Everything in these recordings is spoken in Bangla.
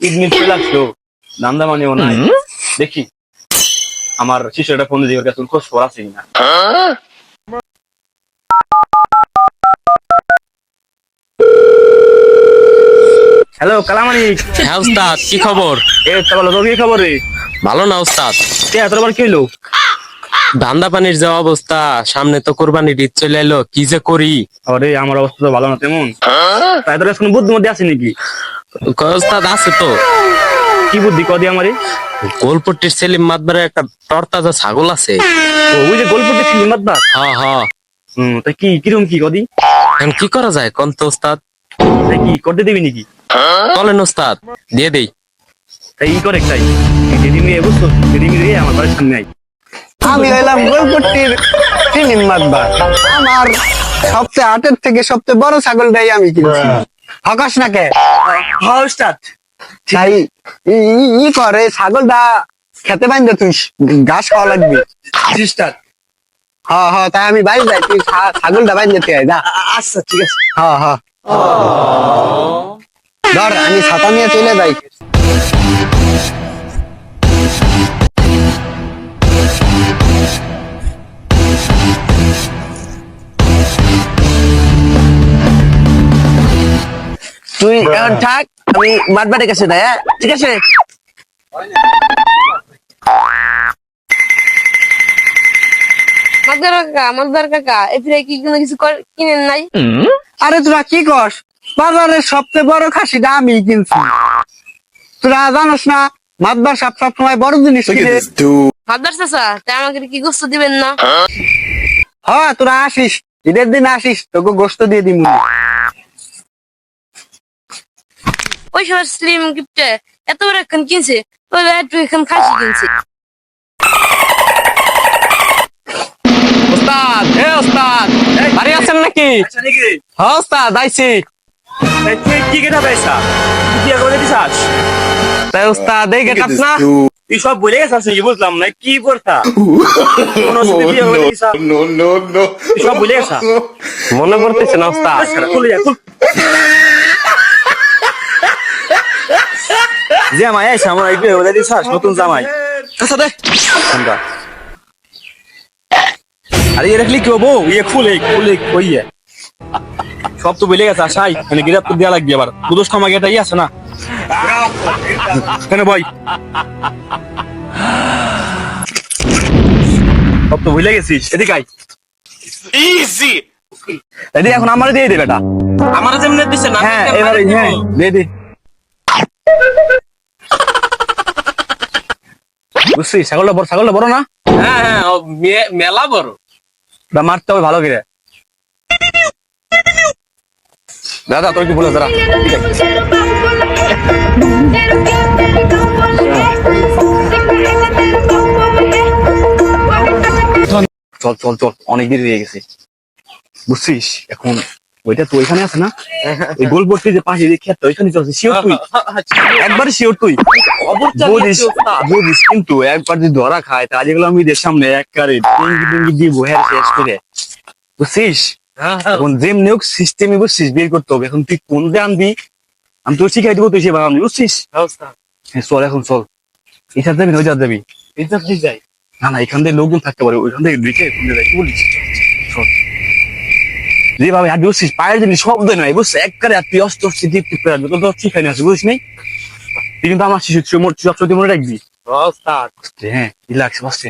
মিল চলে আসলো। দান্দা মানিও নাই দেখি। আমার শিশুটা ফোন দিয়ে কাছে খোঁজ খবর আছে কিনা। হ্যালো কালামানিক হ্যাঁ উস্তাদ কি খবর? এ তাহলে তোর কি খবর রে? ভালো না উস্তাদ কে এত বার কি হইল? ধান্দা পানির যে অবস্থা সামনে তো কোরবানির ঈদ চলে এলো কি যে করি? আরে আমার অবস্থা তো ভালো না তেমন। তাই তোর এখন বুদ্ধি মধ্যে আছে নাকি? আছে তো। কি বুদ্ধি কদি আমারে? গোলপট্টির সেলিম মাতবারে একটা তরতাজা ছাগল আছে। ও ওই যে গল্প দেখছি মাতবার? হ হ হুম তা কি কীরকম কি কদি এখন কি করা যায়? কোন তো উস্তাদ তাই কি করতে দিবি নাকি? বলেন উস্তাদ দিয়ে দেই। তাই ই করে তাই যেদিন নিয়ে বুঝছ? সেদিন নিয়ে আমার বাড়ির সামনে আই আমি হইলাম গোলপট্টির মাতবার। আমার সবচেয়ে আটের থেকে সবচেয়ে বড় ছাগলটাই আমি কিনছি। হকাস না কে হ্যাঁ তাই ই- ই- ছাগল করে ছাগলটা খেতে বাইন্দে তুই ঘাস খাওয়া লাগবে। উস্তাদ হ হ তাই আমি বাইরে যাই তুই ছাগল ছাগলটা বাইন তুই আয়, না আচ্ছা ঠিক আছে। হ হ। ধর আমি ছাতা নিয়ে চলে যাই। এখন থাক আমি কাছে না হ্যাঁ? ঠিক আছে? মাদার কাকা মাদার কাকা এফিরে কি কোনো কিছু কিনেন নাই? আরে তোরা কি কস বাজারের সবচেয়ে বড় খাসিটা আমি কিনছি। তোরা জানোস না সব সময় বড় জিনিস কিনে চাচা? তাই আমাকে কি গোস্ত দিবেন না? হ্যাঁ তোরা আসিস। ঈদের দিন আসিস তোকে গোস্ত দিয়ে দিমু। ওই সময় স্লিম গিফটে এত বড় এখন কিনছে ওই একটু এখন খাসি কিনছে। উস্তাদ এ উস্তাদ বাড়ি আছেন নাকি? আচ্ছা হ্যাঁ উস্তাদ আইছি। তাই তুই কি কেটা পাইছা কি করে দিছাস? তাই উস্তাদ এই গেট না? তুই সব বলে গেছিস নাকি? বুঝলাম না কি. তুই সব বলে গেছা? মনে পড়তেছে না খুলে যা খুল। জামাই আইসা আমার বিয়ে করে দিছাস? নতুন জামাই। আচ্ছা দে। ঠান্ডা আরে এ রাখলি কি হব ইয়ে খুলে খুলে কইয়ে সব তো বেলে গেছে আশাই মানে গিরাপ তো দেওয়া লাগবে আবার। দুদোষ ক্ষমা গেটাই আছে না? কেন ভাই? সব তো ভুলে গেছিস। এদিকে আই Easy. এদিকে এখন আমার দিয়ে দে বেটা। আমার যেমনি দিছে না হ্যাঁ এবারে হ্যাঁ দে দে। বুঝছি ছাগলটা বড় ছাগলটা বড় না? হ্যাঁ হ্যাঁ মেলা বড়। বা মারতে হবে ভালো করে। দাদা তোর কি বলে দাদা চল চল চল অনেক দেরি হয়ে গেছে। বুঝছিস? এখন ওইটা তো ওইখানে আছে না? ওই গোলপট্টি যে পাশে যে খেত ওইখানে চলছে। শিওর তুই? একবার শিওর তুই? বুঝিস কিন্তু একবার যদি ধরা খায় তা যেগুলো আমি টিঙ্গি টিঙ্গি দিব হ্যাঁ শেষ করে। বুঝছিস? এখন যেমনি হোক সিস্টেমে বুঝছিস বের করতে হবে। এখন তুই কোন দিয়ে আনবি আমি তোর শিখাই দিব তুই সে বানাবি বুঝছিস? হ্যাঁ, চল এখন চল। এটার যাবি না ওই যাবি যাই। না না এখান থেকে লোকজন থাকতে পারে ওইখান থেকে ঢুকে কি বলিস। চল। যেভাবে আর বুঝছিস? পায়ের জিনিস শব্দ নয় বুঝছিস? একবারে আর তুই অস্ত অস্তি দিয়ে তুই পেরাবি তোর তো শিখাই আসবি বুঝিস নাই? তুই কিন্তু আমার শিশু তুই মোট মনে রাখবি। হ্যাঁ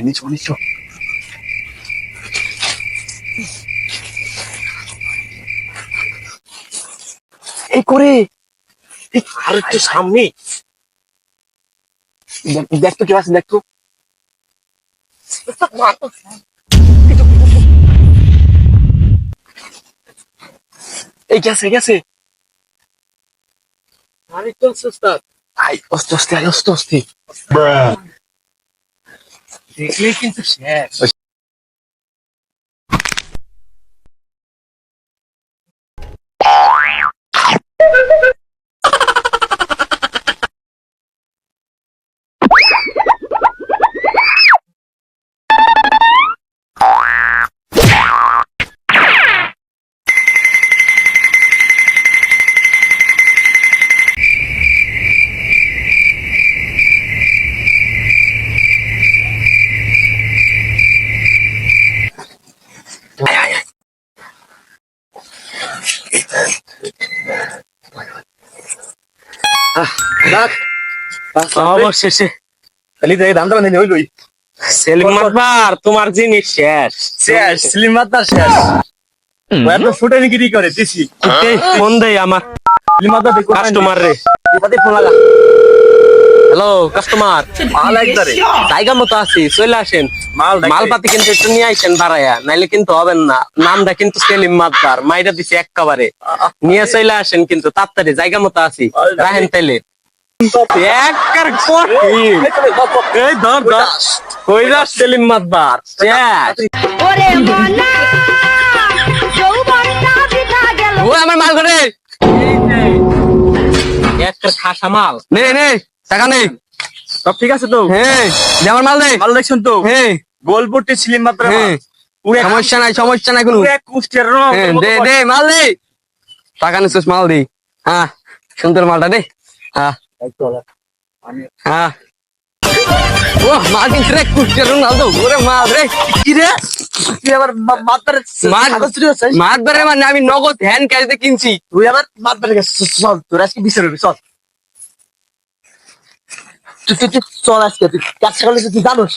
নিচু নিচু এই করে আর একটু সামনে দেখ- দেখ তো কি আছে দেখ তো। এই গেছে গেছে। আর একটু উস্তাদ আই অস্তে অস্তে আই অস্তে অস্তে দেখলে কিন্তু শেষ অবশেষে। খালি তাই দামটা বান্ধে হইলই। সেলিম মাতবার তোমার জিনিস শেষ। শেষ স্লিম মাত্রা শেষ। ও ফুটে নিগিরি করে দিছি। ফোন দেই আমার। স্লিম মাত্রা কাস্টমার রে। পাতে ফোন লাগা। হ্যালো কাস্টমার মাল একবারে জায়গা মতো আছি চলে আসেন। মাল। মালপাতি কিন্তু একটু নিয়ে আইসেন বাড়াইয়া নাইলে কিন্তু হবেন না। নামটা কিন্তু সেলিম মাতবার মাইরা দিছে একেবারে নিয়ে চলে আসেন কিন্তু তাড়াতাড়ি জায়গা মতো আছি। রাহেন তাইলে। কঠিন। এই ধর ধর। কই যাস সেলিম মাতবার? শেষ। ওরে মনা যৌবনটা বৃথা গেল। ও আমার মাল করে খাসা মাল। নে নে টাকা নেই সব ঠিক আছে তো? হ্যাঁ দে আমার মাল দে। মাল দেখছেন তো? হ্যাঁ গোলপট্টি স্লিম মাত্রা হ্যাঁ সমস্যা নাই সমস্যা নাই কোনো। দে দে মাল দে। টাকা নিছিস মাল দে। হ্যাঁ সুন্দর মালটা দে। হ্যাঁ। ও মাল কিনছি রে কুষ্টিয়ার রং মাল দো ওরে মাল রে। কি রে? তুই আবার মার ধরে মানে আমি নগদ হ্যান্ড দিয়ে কিনছি। তুই আবার মাত্রার চল তোর আজকে বিচার হবে চল। তুই তুই তুই চল আজকে তুই কাজ ছাগল তুই জানোস।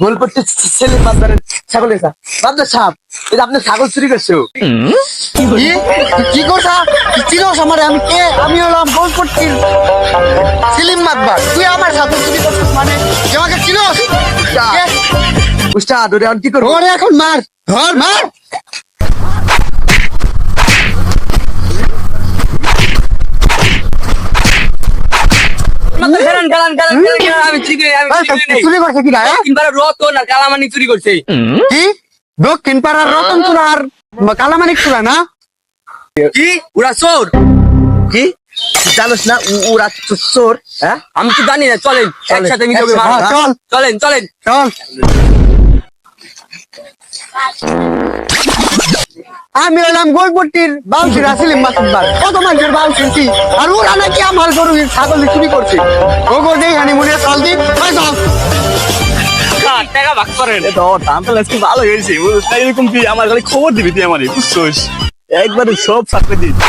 গোলপট্টি ছেলে মাত্রার ছাগল এসা। মাত্রার সাপ এই যে আপনি ছাগল চুরি করছ? কি? কি করছা চিনোস আমার? আমি কে? আমি হলাম গোলপট্টির সিলিম মাতবার। তুই আমার সাথে চুরি করছিস মানে? তুই আমাকে চিনোস? উস্তাদ ওরে আর কি করব? ওরে এখন মার। ধর মার। গালান গালান আমি চুরি করি আমি চুরি। চুরি করছে কি না তিনবার রতন আর কালামানি চুরি করছে। কি? দক্ষিণ পাড়ার রতন চূড়া আর কালামানিক চূড়া না? কি? ওরা চোর? কি? জানোস না ওরা চোর হ্যাঁ? আমি তো জানি না চলেন একসাথে মিলে। হ্যাঁ, চল। চলেন চলেন। চল। আমি হলাম গোলপট্টির বাউসি রাসিলিম মাসুদ্দার কত মানুষের বাউ শুনছি আর ওরা নাকি আমার গরু ছাগল চুরি করছে ও গো দেই হানি মুনে চল দি টাকা ভাগ করেন তো দাম তো আজকে ভালো হয়েছে এরকম তুই আমার খালি খবর দিবি তুই আমার বুঝছিস একবারে সব সাথে দিবি